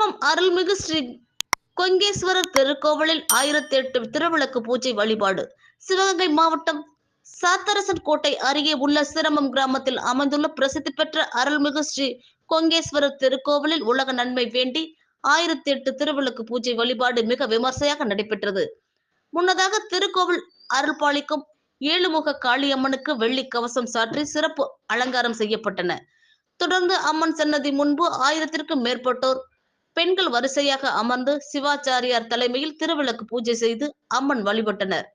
அருள்மிகு ஸ்ரீ கொங்கேஸ்வரர் திருக்கோவிலில் ஆயிரத்தி எட்டு திருவிளக்கு பூஜை வழிபாடு. சிவகங்கை மாவட்டம் சாத்தரசன் கோட்டை அருகே உள்ள சிரமம் கிராமத்தில் அமைந்துள்ள பிரசித்தி பெற்ற அருள்மிகு ஸ்ரீ கொங்கேஸ்வரர் திருக்கோவிலில் உலக நன்மை வேண்டி ஆயிரத்தி எட்டு திருவிளக்கு பூஜை வழிபாடு மிக விமர்சையாக நடைபெற்றது. முன்னதாக திருக்கோவில் அருள்பாளிக்கும் ஏழுமுக காளியம்மனுக்கு வெள்ளி கவசம் சாற்றி சிறப்பு அலங்காரம் செய்யப்பட்டன. தொடர்ந்து அம்மன் சன்னதி முன்பு ஆயிரத்திற்கும் மேற்பட்டோர் பெண்கள் வரிசையாக அமர்ந்து சிவாச்சாரியார் தலைமையில் திருவிளக்கு பூஜை செய்து அம்மன் வழிபட்டனர்.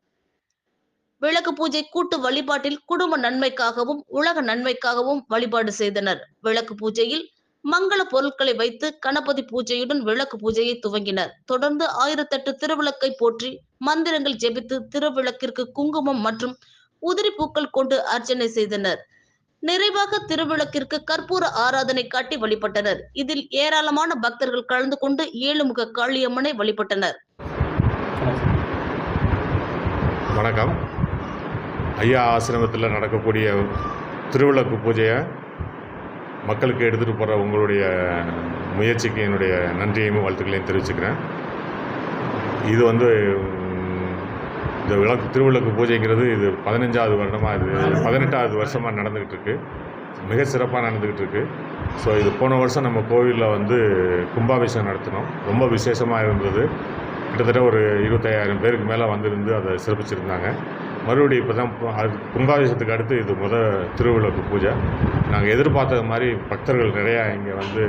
விளக்கு பூஜை கூட்டு வழிபாட்டில் குடும்ப நன்மைக்காகவும் உலக நன்மைக்காகவும் வழிபாடு செய்தனர். விளக்கு பூஜையில் மங்கள பொருட்களை வைத்து கணபதி பூஜையுடன் விளக்கு பூஜையை துவங்கினர். தொடர்ந்து ஆயிரத்தெட்டு திருவிளக்கை போற்றி மந்திரங்கள் ஜெபித்து திருவிளக்கிற்கு குங்குமம் மற்றும் உதிரி பூக்கள் கொண்டு அர்ச்சனை செய்தனர். நிறைவாக திருவிளக்கிற்கு கற்பூர ஆராதனை காட்டி வழிபட்டனர். இதில் ஏராளமான பக்தர்கள் கலந்து கொண்டு ஏழுமுக காளியம்மனை வழிபட்டனர். வணக்கம். ஐயா ஆசிரமத்தில் நடக்கக்கூடிய திருவிளக்கு பூஜையை மக்களுக்கு எடுத்துகிட்டு போகிற உங்களுடைய முயற்சிக்கு என்னுடைய நன்றியையும் வாழ்த்துக்களையும் தெரிவிச்சுக்கிறேன். இது வந்து இந்த விளக்கு திருவிளக்கு பூஜைங்கிறது இது பதினஞ்சாவது வருடமாக இது பதினெட்டாவது வருஷமாக நடந்துக்கிட்டு இருக்குது மிக சிறப்பாக நடந்துக்கிட்டு இருக்குது ஸோ இது போன வருஷம் நம்ம கோவிலில் வந்து கும்பாபிஷேகம் நடத்தினோம். ரொம்ப விசேஷமாக இருந்தது. கிட்டத்தட்ட ஒரு இருபத்தையாயிரம் பேருக்கு மேலே வந்திருந்து அதை சிறப்பிச்சிருந்தாங்க. மறுபடியும் இப்போ தான் அது கும்பாபிஷேகத்துக்கு அடுத்து இது முத திருவிளக்கு பூஜை. நாங்கள் எதிர்பார்த்தது மாதிரி பக்தர்கள் நிறையா இங்கே வந்து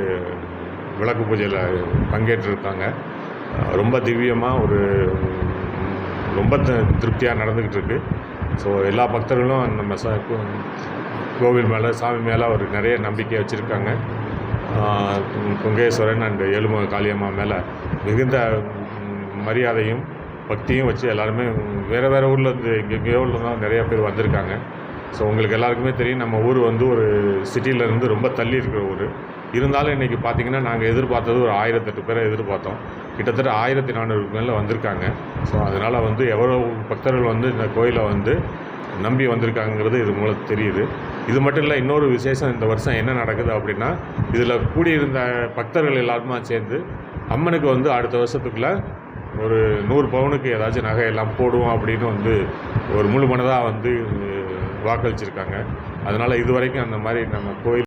விளக்கு பூஜையில் பங்கேற்றிருக்காங்க. ரொம்ப திவ்யமாக ஒரு ரொம்ப திருப்தியாக நடந்துக்கிட்டு இருக்குது ஸோ எல்லா பக்தர்களும் நம்ம ச கோவில் மேலே சாமி மேலே ஒரு நிறைய நம்பிக்கை வச்சுருக்காங்க. குங்கேஸ்வரன் அண்ட் ஏழுமுக காளியம்மா மேலே மிகுந்த மரியாதையும் பக்தியும் வச்சு எல்லாருமே வேறு வேறு ஊரில் இருந்து எங்கெங்கேயோ தான் நிறையா பேர் வந்திருக்காங்க. ஸோ உங்களுக்கு எல்லாருக்குமே தெரியும் நம்ம ஊர் வந்து ஒரு சிட்டியில இருந்து ரொம்ப தள்ளி இருக்கிற ஊர். இருந்தாலும் இன்றைக்கி பார்த்தீங்கன்னா நாங்கள் எதிர்பார்த்தது ஒரு ஆயிரத்தெட்டு பேரை எதிர்பார்த்தோம். கிட்டத்தட்ட ஆயிரத்தி நானூறுக்கு மேலே வந்திருக்காங்க. ஸோ அதனால் வந்து எவ்வளோ பக்தர்கள் வந்து இந்த கோயிலை வந்து நம்பி வந்திருக்காங்கிறது இது மூலம் தெரியுது. இது மட்டும் இல்லை இன்னொரு விசேஷம் இந்த வருஷம் என்ன நடக்குது அப்படின்னா இதில் கூடியிருந்த பக்தர்கள் எல்லாருமா சேர்ந்து அம்மனுக்கு வந்து அடுத்த வருஷத்துக்குள்ளே ஒரு நூறு பவுனுக்கு ஏதாச்சும் நகை எல்லாம் போடுவோம் அப்படின்னு வந்து ஒரு முழு மனதாக வந்து வாக்களிச்சிருக்காங்க. அதனால் இது வரைக்கும் அந்த மாதிரி நம்ம கோயில்